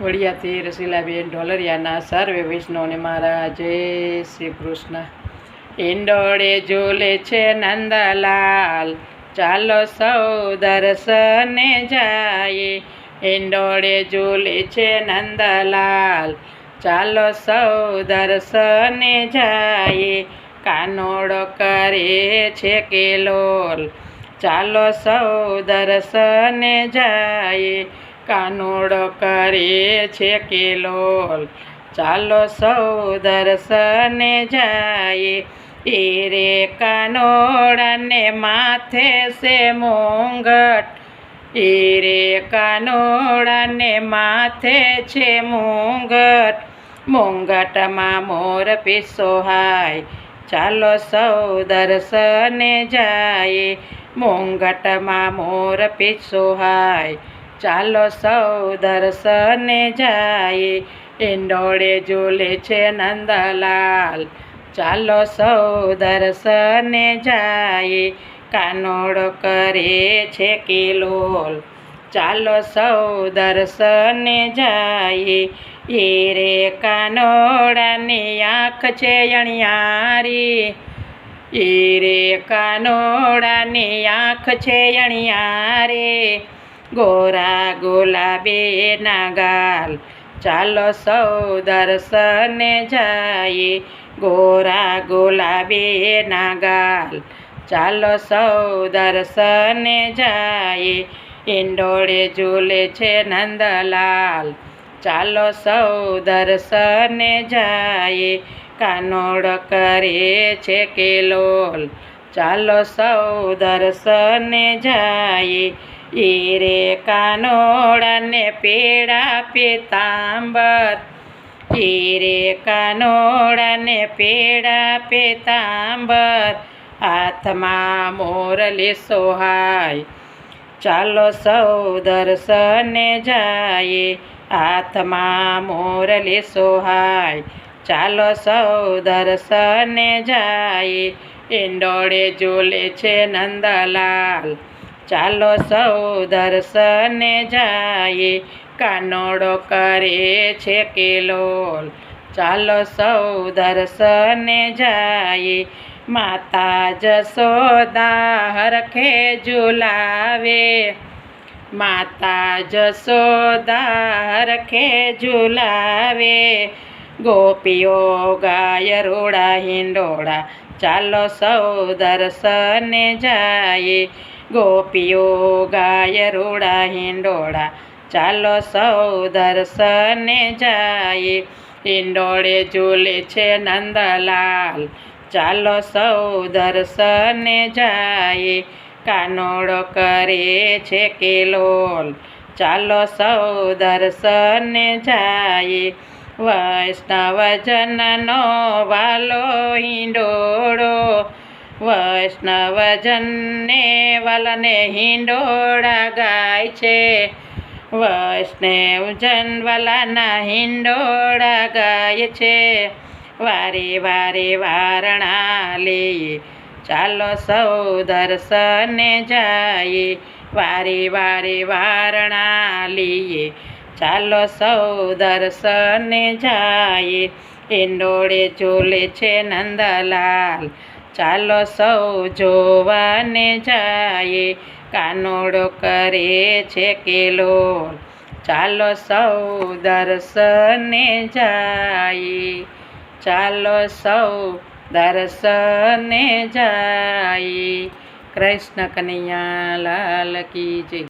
વડિયાથી રસીલાબેન ઢોલરિયાના સર્વે વૈષ્ણવને મારા જય શ્રી કૃષ્ણ. ઈંડોળે ઝૂલે છે નંદલાલ, ચાલો સૌ દર્શને જાય ઈંડોળે ઝૂલે છે નંદલાલ, ચાલો સૌ દર્શને જાય કાનોડો કરે છે કેલોલ, ચાલો સૌ દર્શને જાય કાનોડો કરે છે કેલોલ. ચાલો સૌ દર્શને જાય. એ રે કાનોડાને માથે છે મુંગટ. એ રે કાનોડાને માથે છે મુંગટ. મુંગટમાં મોર પીસોહાય ચાલો સૌ દર્શને જાય. મુંગટમાં મોર પીસોહાય ચાલો સૌ દર્શને જાય ઈંડોળે ઝૂલે છે નંદલાલ. ચાલો સૌ દર્શને જાય કાનોડો કરે છે કિલોલ. ચાલો સૌ દર્શને જાય એ રે કાનોડાની આંખ છે અણિયારી. એ રે કાનોડાની આંખ છે અણિયારી. ગોરા ગુલાબે નાગાલ. ચાલો સૌ દર્શને જાય ગોરા ગુલાબે નાગાલ. ચાલો સૌ દર્શને જાય ઇંડોળે ઝૂલે છે નંદલાલ. ચાલો સૌ દર્શને જાય કાનોડ કરે છે કેલોલ. ચાલો સૌ દર્શને જાય એ કાનોડાને પેડા પેતાંબર. એ રે કાનોડાને પેડા પેતાંબર. હાથમાં મોરલી સોહાય. ચાલો સૌ દર્શને જાય. હાથમાં મોરલી સોહાય. ચાલો સૌ દર્શને જાય. ઈંડોળે જોલે છે નંદલાલ. ચાલો સૌ દર્શને જાય, કાનોડો કરે છે કેલોલ. ચાલો સૌ દર્શને જાય માતા જશોદા હરખે ઝુલાવે માતા જશોદા હરખે ઝુલાવે ગોપીઓ ગાય રોડા હિંડોળા, ચાલો સૌ દર્શને જાય ગોપીઓ ગાય રોડા હિંડોળા ચાલો સૌ દર્શને જાય હિંડોળે ઝૂલે છે નંદલાલ. ચાલો સૌ દર્શને જાય કાનોડો કરે છે કેલોલ. ચાલો સૌ દર્શને જાય વૈષ્ણવજનનો વાલો હિંડોળો. વૈષ્ણવજનને વલને હિંડોળા ગાય છે. વૈષ્ણવજન વાલાના હિંડોળા ગાય છે. વારે વારે વારણા લઈએ ચાલો સૌ દર્શને જાય વારે વારે વારણા લઈએ ચાલો સૌ દર્શને જાય હિંડોળે ઝૂલે છે નંદલાલ ચાલો સૌ જોવાને જાય કાનોડો કરે છે કેલો ચાલો સૌ દર્શને જાય ચાલો સૌ દર્શને જાય કૃષ્ણ કનૈયા લાલ કી જય.